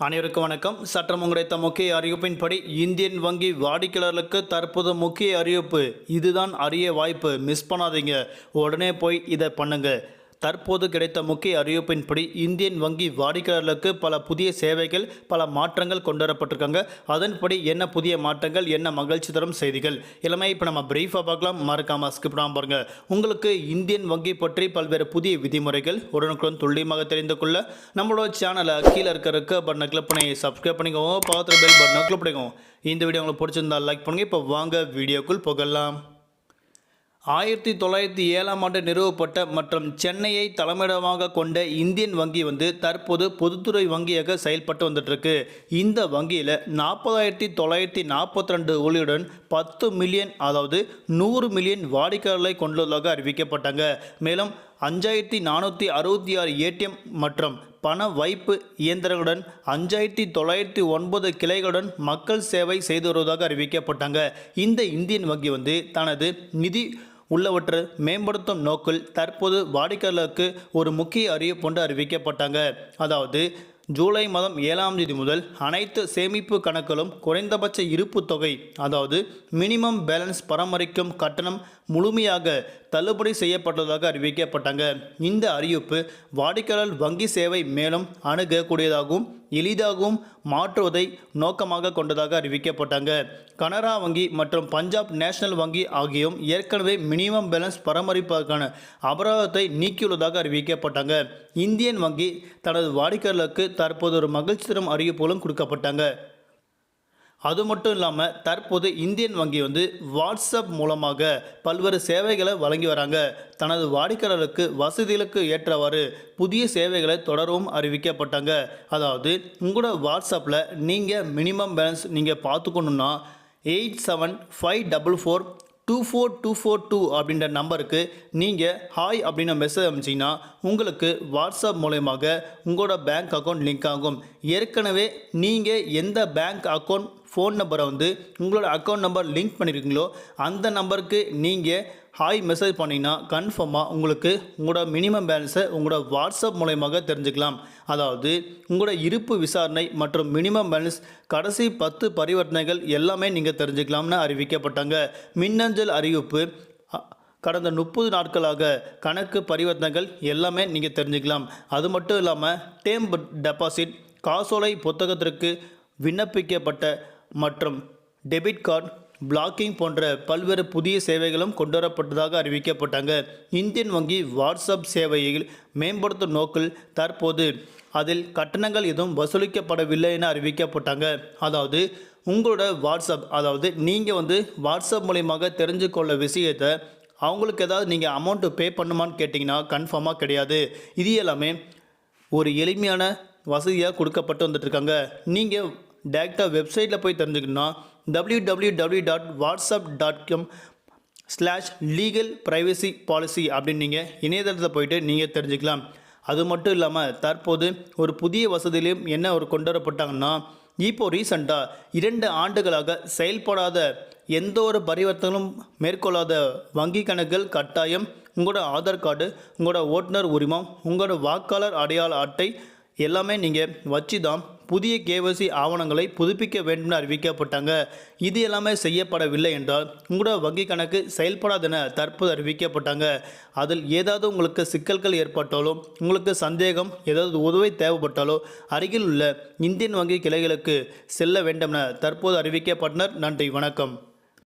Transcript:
அனைவருக்கும் வணக்கம். சற்றம் கிடைத்த முக்கிய அறிவிப்பின்படி இந்தியன் வங்கி வாடிக்கையாளர்களுக்கு தற்போது முக்கிய அறிவிப்பு. இதுதான் அரிய வாய்ப்பு. மிஸ் பண்ணாதீங்க. உடனே போய் இதை பண்ணுங்கள் தற்போது கிடைத்த முக்கிய அறிவிப்பின்படி இந்தியன் வங்கி வாடிக்கையாளர்களுக்கு பல புதிய சேவைகள் பல மாற்றங்கள் கொண்டு வரப்பட்டிருக்காங்க அதன்படி என்ன புதிய மாற்றங்கள் என்ன மகிழ்ச்சி தரும் செய்திகள்? எல்லாமே இப்போ நம்ம பிரீஃபாக பார்க்கலாம். மறக்காம ஸ்கிப் பண்ணாம பாருங்க. உங்களுக்கு இந்தியன் வங்கி பற்றி பல்வேறு புதிய விதிமுறைகள் உடனுக்குடன் துல்லியமாக தெரிந்து கொள்ள நம்மளோட சேனலை கீழே இருக்க இருக்க பட்டனை கிளிக் பண்ணி சப்ஸ்கிரைப் பண்ணிக்கோங்க பார்த்து பெல் பட்டனை கிளிக் பண்ணிக்கோங்க இந்த வீடியோ உங்களுக்கு பிடிச்சிருந்தா லைக் பண்ணுங்கள் இப்போ வாங்க வீடியோக்குள் போகலாம். ஆயிரத்தி தொள்ளாயிரத்தி ஏழாம் ஆண்டு நிறுவப்பட்ட மற்றும் சென்னையை தலைமையிடமாக கொண்ட இந்தியன் வங்கி வந்து தற்போது பொதுத்துறை வங்கியாக செயல்பட்டு வந்துட்டுருக்கு. இந்த வங்கியில் நாற்பதாயிரத்தி தொள்ளாயிரத்தி நாற்பத்தி ரெண்டு ஊழியருடன் பத்து மில்லியன் அதாவது நூறு மில்லியன் வாடிக்கையாளர்களை கொண்டுள்ளதாக அறிவிக்கப்பட்டாங்க. மேலும் அஞ்சாயிரத்தி நானூற்றி அறுபத்தி ஆறு ஏடிஎம் மற்றும் பண வைப்பு இயந்திரங்களுடன் அஞ்சாயிரத்தி தொள்ளாயிரத்தி ஒன்பது கிளைகளுடன் மக்கள் சேவை செய்து வருவதாக அறிவிக்கப்பட்டாங்க. இந்த இந்தியன் வங்கி வந்து தனது நிதி உள்ளவற்றை மேம்படுத்தும் நோக்கில் தற்போது வாடிக்கையாளருக்கு ஒரு முக்கிய அறிவிப்பு அறிவிக்கப்பட்டாங்க. அதாவது ஜூலை மாதம் ஏழாம் தேதி முதல் அனைத்து சேமிப்பு கணக்குகளும் குறைந்தபட்ச இருப்பு தொகை அதாவது மினிமம் பேலன்ஸ் பராமரிக்கும் கட்டணம் முழுமையாக தள்ளுபடி செய்யப்பட்டதாக அறிவிக்கப்பட்டாங்க. இந்த அறிவிப்பு வாடிக்கையாளர் வங்கி சேவை மேலும் அணுகக்கூடியதாகவும் எளிதாகவும் மாற்றுவதை நோக்கமாக கொண்டதாக அறிவிக்கப்பட்டாங்க. கனரா வங்கி மற்றும் பஞ்சாப் நேஷனல் வங்கி ஆகியோரும் ஏற்கனவே மினிமம் பேலன்ஸ் பராமரிப்பதற்கான அபராதத்தை நீக்கியுள்ளதாக அறிவிக்கப்பட்டாங்க. இந்தியன் வங்கி தனது வாடிக்கையாளருக்கு தற்போது ஒரு மகிழ்ச்சி தரும் அறிவிப்புகளும் கொடுக்கப்பட்டாங்க. அது மட்டும் இல்லாமல் தற்போது இந்தியன் வங்கி வந்து வாட்ஸ்அப் மூலமாக பல்வேறு சேவைகளை வழங்கி வராங்க. தனது வாடிக்கையாளருக்கு வசதிகளுக்கு ஏற்றவாறு புதிய சேவைகளை தொடரவும் அறிவிக்கப்பட்டாங்க. அதாவது உங்களோட வாட்ஸ்அப்பில் நீங்கள் மினிமம் பேலன்ஸ் நீங்கள் பார்த்துக்கணுன்னா eight seven five double four two four two four two அப்படின்ற நம்பருக்கு நீங்கள் ஹாய் அப்படின்னு மெசேஜ் அனுப்பிச்சிங்கன்னா உங்களுக்கு வாட்ஸ்அப் மூலயமாக உங்களோட பேங்க் அக்கௌண்ட் லிங்க் ஆகும். ஏற்கனவே நீங்கள் எந்த பேங்க் அக்கௌண்ட் ஃபோன் நம்பரை வந்து உங்களோட அக்கௌண்ட் நம்பர் லிங்க் பண்ணியிருக்கீங்களோ அந்த நம்பருக்கு நீங்கள் ஹாய் மெசேஜ் பண்ணிங்கன்னா கன்ஃபார்மாக உங்களுக்கு உங்களோட மினிமம் பேலன்ஸை உங்களோட வாட்ஸ்அப் மூலயமாக தெரிஞ்சுக்கலாம். அதாவது உங்களோட இருப்பு விசாரணை மற்றும் மினிமம் பேலன்ஸ் கடைசி பத்து பரிவர்த்தனைகள் எல்லாமே நீங்கள் தெரிஞ்சுக்கலாம்னு அறிவிக்கப்பட்டாங்க. மின்னஞ்சல் அறிவிப்பு கடந்த முப்பது நாட்களாக கணக்கு பரிவர்த்தனைகள் எல்லாமே நீங்கள் தெரிஞ்சுக்கலாம். அது மட்டும் இல்லாமல் டேம் டெபாசிட் காசோலை புத்தகத்திற்கு விண்ணப்பிக்கப்பட்ட மற்றும் டெபிட் கார்டு பிளாக்கிங் போன்ற பல்வேறு புதிய சேவைகளும் கொண்டுவரப்பட்டதாக அறிவிக்கப்பட்டாங்க. இந்தியன் வங்கி வாட்ஸ்அப் சேவையில் மேம்படுத்தும் நோக்கில் தற்போது அதில் கட்டணங்கள் எதுவும் வசூலிக்கப்படவில்லை என அறிவிக்கப்பட்டாங்க. அதாவது உங்களோட வாட்ஸ்அப் அதாவது நீங்கள் வந்து வாட்ஸ்அப் மூலியமாக தெரிஞ்சு கொள்ள விஷயத்தை அவங்களுக்கு ஏதாவது நீங்கள் அமௌண்ட்டு பே பண்ணுமான்னு கேட்டிங்கன்னா கன்ஃபார்மாக கிடையாது. இது எல்லாமே ஒரு எளிமையான வசதியாக கொடுக்கப்பட்டு வந்துட்டுருக்காங்க நீங்கள் டேரெக்டாக வெப்சைட்டில் போய் தெரிஞ்சுக்கணுன்னா W W W dot WhatsApp dot com slash legal privacy policy அப்படின்னு நீங்கள் இணையதளத்தில் போயிட்டு நீங்கள் தெரிஞ்சுக்கலாம். அது மட்டும் இல்லாமல் தற்போது ஒரு புதிய வசதியிலையும் என்ன ஒரு கொண்டு வரப்பட்டாங்கன்னா இப்போ ரீசண்டாக இரண்டு ஆண்டுகளாக செயல்படாத எந்த ஒரு பரிவர்த்தனையும் மேற்கொள்ளாத வங்கி கணக்குகள் கட்டாயம் உங்களோட ஆதார் கார்டு உங்களோட ஓட்டுநர் உரிமம் உங்களோட வாக்காளர் அடையாள அட்டை எல்லாமே நீங்கள் வச்சு தான் புதிய கேவசி ஆவணங்களை புதுப்பிக்க வேண்டும்னு அறிவிக்கப்பட்டாங்க. இது எல்லாமே செய்யப்படவில்லை என்றால் உங்களோட வங்கி கணக்கு செயல்படாதென தற்போது அறிவிக்கப்பட்டாங்க. அதில் ஏதாவது உங்களுக்கு சிக்கல்கள் ஏற்பட்டாலோ உங்களுக்கு சந்தேகம் ஏதாவது உதவி தேவைப்பட்டாலோ அருகில் உள்ள இந்தியன் வங்கி கிளைகளுக்கு செல்ல வேண்டும் என தற்போது அறிவிக்கப்பட்டனர். நன்றி வணக்கம்.